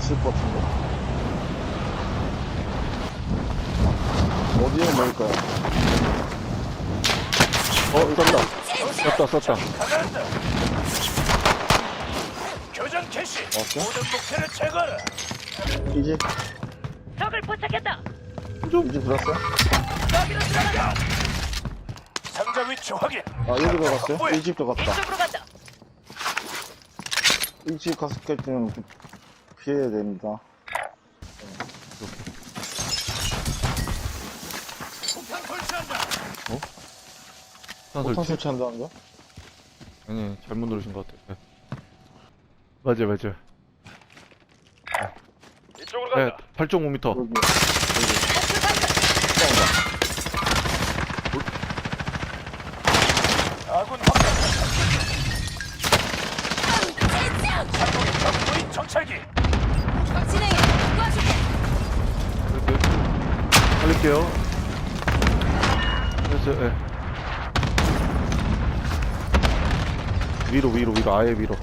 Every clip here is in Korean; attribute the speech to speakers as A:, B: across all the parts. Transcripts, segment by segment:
A: 있을 것 같은데. 어디에 넣을까요?
B: 어, 썼다. 썼다, 썼다.
C: 교전 개시.
A: 오케이.
C: 모든 목표를 제거하라.
A: 이집,
D: 적을 포착했다.
A: 이집 들었어요?
D: 여기로 들어간다.
C: 상자 위치 확인.
A: 아, 여기 들어갔어요? 이 집 들어갔다.
D: 이쪽으로 간다.
A: 이 집 갔을 때는 피해야 됩니다.
C: 폭탄 설치한다.
B: 탄
A: 폭탄
B: 설치.
A: 설치한다는 거?
B: 아니, 잘못 누르신 것 같아. 네. 맞아, 맞아.
C: 이쪽으로
B: 네,
C: 간다.
B: 8.5m.
A: 여기, 여기.
B: 살릴게요. 됐어요, 예. 위로, 위로, 위로, 아예 위로.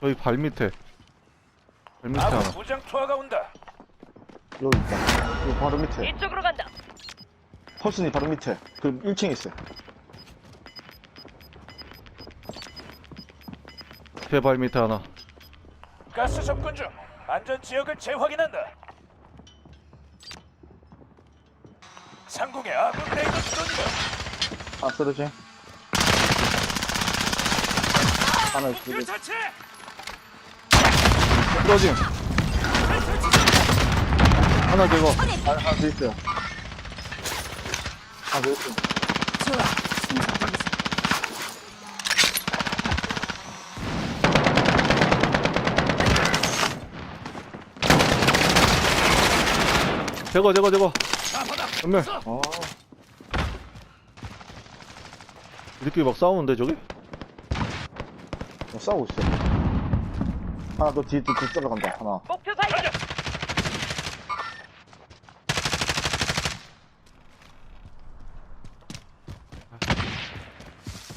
B: 저희 발 밑에. 발 밑에
C: 아군
B: 하나.
C: 무장 투하가 온다.
A: 여기 있다. 여기 바로 밑에.
D: 이쪽으로 간다.
A: 허슨이 바로 밑에. 그 1층에 있어요.
B: 제발 밑에 하나.
C: 가스 접근 중. 안전 지역을 재확인한다. 상공의 아군 레이더 드론이다.
A: 아, 쓰러지. 하나.
C: 목표 자체.
B: 떨어짐. 하나 제거.
A: 아, 하나 더 있어요. 하나 더 있어요.
B: 제거, 제거, 제거. 전멸.
A: 아,
B: 이렇게 막 싸우는데, 저기?
A: 뭐 싸우고 있어요. 하나 더 뒤, 뒤, 뒤 따라 간다. 하나.
D: 목표 발견.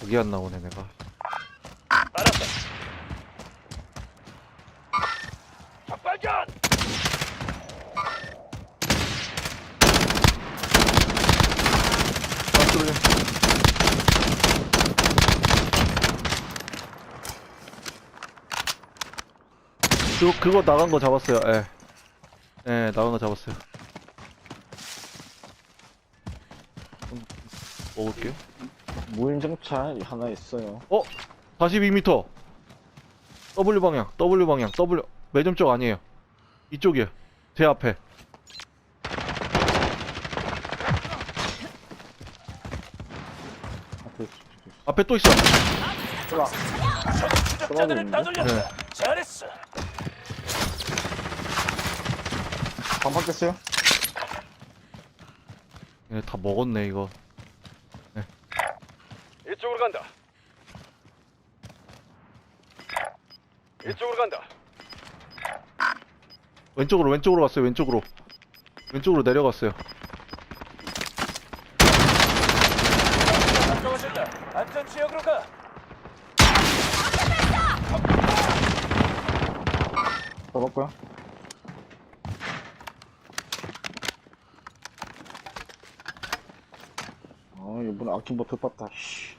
B: 여기 안 나오네, 내가.
C: 알았다. 적발견.
B: 아, 뚫려. 그거, 그거 나간 거 잡았어요, 예. 예, 나간 거 잡았어요. 좀 먹을게요.
A: 무인정찰 하나 있어요.
B: 어? 42m. W 방향, W 방향, W. 매점 쪽 아니에요. 이쪽이에요. 제 앞에.
A: 앞에
B: 또 있어.
A: 들어가.
C: 적 추적자들을
A: 떨어지는데?
C: 따돌렸다. 잘했어.
A: 반판 깼어요?
B: 얘네 다 먹었네, 이거.
C: 이쪽으로 간다. 이쪽으로 간다.
B: 왼쪽으로, 왼쪽으로 갔어요, 왼쪽으로. 왼쪽으로 내려갔어요.
C: 안전 지역으로 가.
A: 잡았고요. 아, 이번에 아kim버 덮었다, 씨.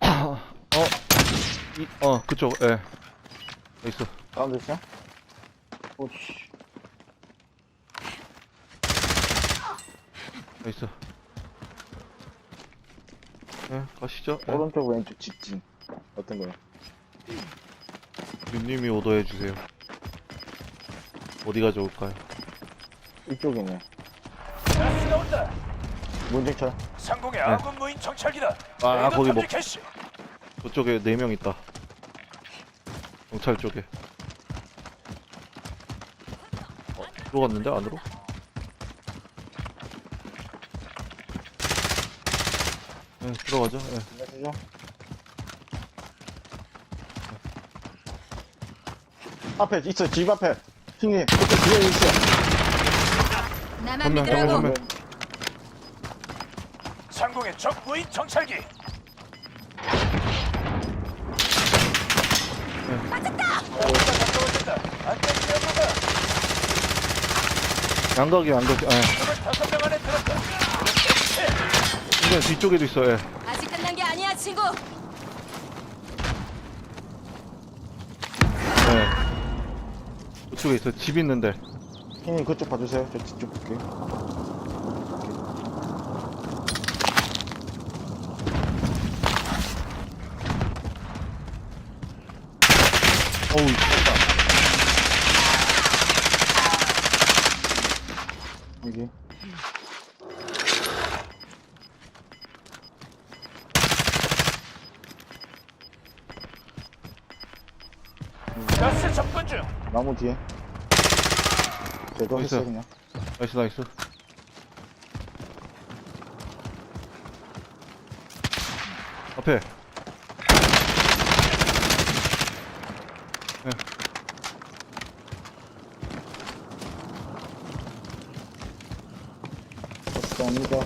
B: 어, 이, 어, 그쪽, 예. 여기 있어.
A: 가운데 있어요? 오씨.
B: 여기 있어. 예, 가시죠. 예.
A: 오른쪽, 왼쪽 직진. 어떤 거요?
B: 윤님이 오더해주세요. 어디가 좋을까요?
A: 이쪽이네.
C: 온다.
A: 무인정찰.
C: 상공의 아군 무인 정찰기다.
B: 아, 아,
C: 레이더
B: 거기
C: 탐지
B: 뭐-
C: 캐시.
B: 저쪽에 네 명 있다. 경찰 쪽에. 어, 들어갔는데 안으로? 네, 들어가죠. 예.
A: 안녕하세요. 앞에 있어, 집 앞에. 그쪽 뒤에 있어.
D: 나만
B: 전면, 전면,
D: 믿으라고.
B: 전면.
C: 상공의 적 무인 정찰기.
D: 맞았다.
C: 오가 가까워진다. 안전.
B: 양각이 양각. 예.
C: 25명 안에 들었다.
B: 이제 뒤쪽에도 있어. 예.
D: 아직 끝난 게 아니야, 친구.
B: 예. 그쪽에 있어. 집 있는데.
A: 킹이 그쪽 봐주세요. 저 뒤쪽 볼게요.
B: 어우.
A: 여기.
C: 가스 접근 중.
A: 나무 뒤에. 제거
B: 어디 있어요?
A: 그냥.
B: 나이스 나이스. 앞에. 예.
A: 감사합니다.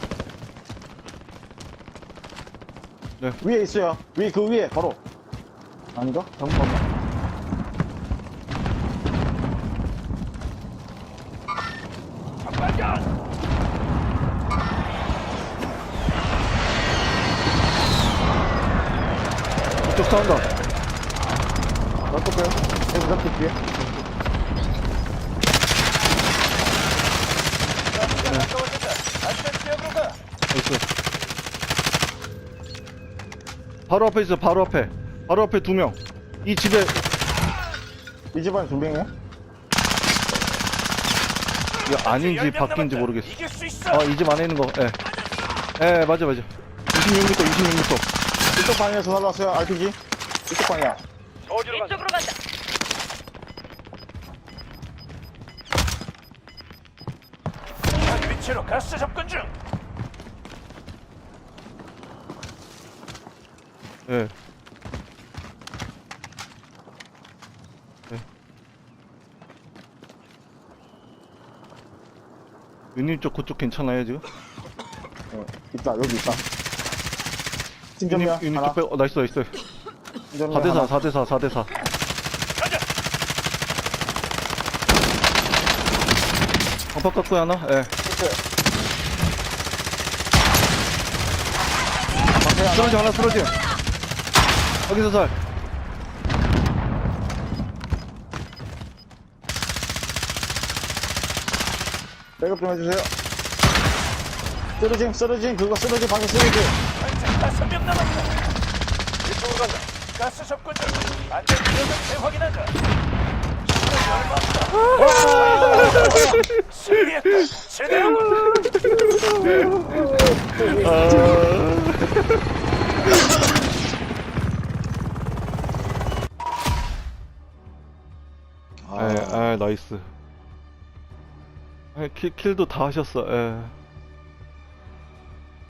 B: 네.
A: 위에 있어요. 위, 그 위에, 바로. 아닌가? 잠깐만.
B: 싸운다.
A: 나또 빼요. 여기 잡기 뒤에.
B: 나이스. 바로 앞에 있어. 바로 앞에. 바로 앞에 두 명. 이 집에
A: 이 집안에 두 명이야?
B: 이거 아닌지 바뀐지. 모르겠어.
C: 이길 수 있어.
B: 아, 이 집 안에 있는 거. 예. 예, 맞아, 맞아. 26m, 26m.
A: 이쪽 방향에서 날라왔어요, RPG. 이쪽 방향.
C: 어디로 간다.
D: 이쪽으로 간다.
C: 현 위치로 가스 접근 중.
B: 예. 예. 윤님 쪽 그쪽 괜찮아요 지금?
A: 어, 있다, 여기 있다. 팀전이야,
B: 윤님
A: 하나.
B: 쪽 빼고 어, 나이스 나이스
A: 팀전이야,
B: 4대4
A: 하나.
B: 4대4 4대4
C: 가자.
B: 반박 갖고 하나? 예
A: 밖에 하나.
B: 쓰러지 하나 쓰러지 여기서 살
A: 백업 좀 해주세요. 쓰러짐, 쓰러짐, 그거 쓰러짐, 방금 쓰러짐.
C: 현재 다섯 명 남았다. 이쪽으로 간다. 가스 접근 중. 안전 지역을 재확인한다. 시간이 얼마 없다. 승리했다. 제대로.
A: 아,
B: 예, 아 나이스 예, 킬, 킬도 다 하셨어 예.